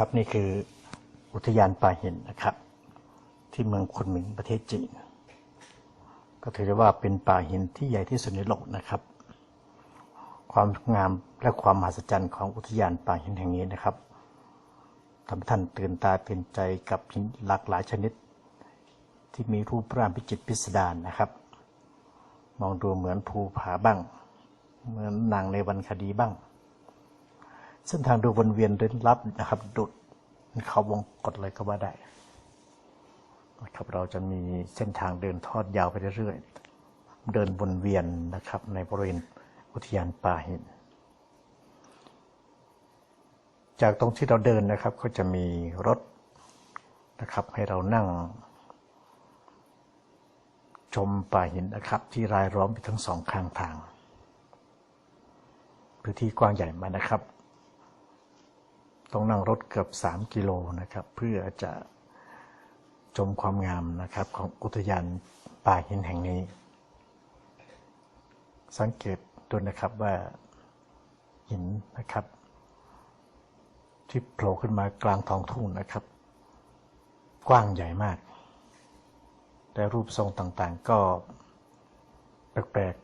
ครับนี่คืออุทยานป่าหินนะครับ ที่เมืองคุนหมิงประเทศจีน ก็ถือได้ว่าเป็นป่าหินที่ใหญ่ที่สุดในโลกนะครับ ความงามและความมหัศจรรย์ของอุทยานป่าหินแห่งนี้นะครับทำให้ท่านตื่นตาตื่นใจกับหินหลากหลายชนิด ที่มีรูปร่างพิจิตรพิสดารนะครับ มองดูเหมือนภูผาบ้าง เหมือนนางในวรรคดีบ้าง เส้นทางดูวนเวียนเร้นลับนะครับ ดุดเขาวงกฏเลยก็ว่าได้นะครับเราจะมีเส้นทางเดินทอดยาวไปเรื่อยๆ เดินวนเวียนนะครับ ในบริเวณอุทยานป่าหิน จากตรงที่เราเดินนะครับ ก็จะมีรถนะครับ ให้เรานั่ง ชมป่าหินนะครับ ที่รายล้อมไปทั้งสองข้างทาง พื้นที่กว้างใหญ่มากนะครับ ต้องนั่งรถเกือบ 3 กิโลนะครับ เพื่อจะชมความงามนะครับของอุทยานป่าหินแห่งนี้ สังเกตดูนะครับว่าหินนะครับ ที่โผล่ขึ้นมากลางท้องทุ่งนะครับ กว้างใหญ่มากแต่รูปทรงต่างๆ ก็แปลก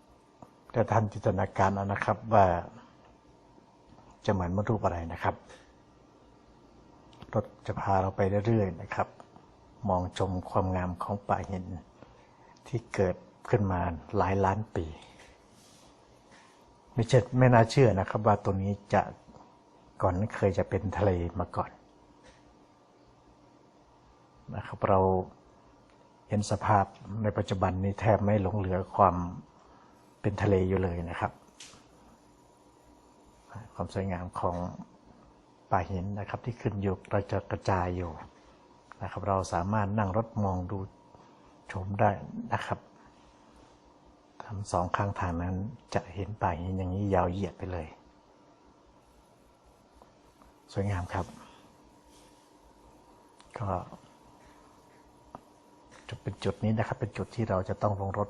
ๆแต่ท่านจินตนาการนะครับว่า จะเหมือนมนรูปอะไรนะครับ รถจะพาเราไปเรื่อยๆนะครับ มองชมความงามของป่าหิน ที่เกิดขึ้นมาหลายล้านปี ไม่เช่ไม่น่าเชื่อนะครับ ว่าตัวนี้จะก่อนนั้นเคยจะเป็นทะเลมาก่อนนะครับเราเห็นสภาพในปัจจุบันนี้แทบไม่หลงเหลือความเป็นทะเลอยู่เลยนะครับ ความสวยงามของป่าหินนะครับที่ขึ้นอยู่กระจะกระจายอยู่นะครับ เราสามารถนั่งรถมองดูชมได้นะครับทั้งสองข้างทางนั้นจะเห็นป่าหินอย่างนี้ยาวเหยียดไปเลย สวยงามครับ ก็จุดเป็นจุดนี้นะครับ เป็นจุดที่เราจะต้องลงรถ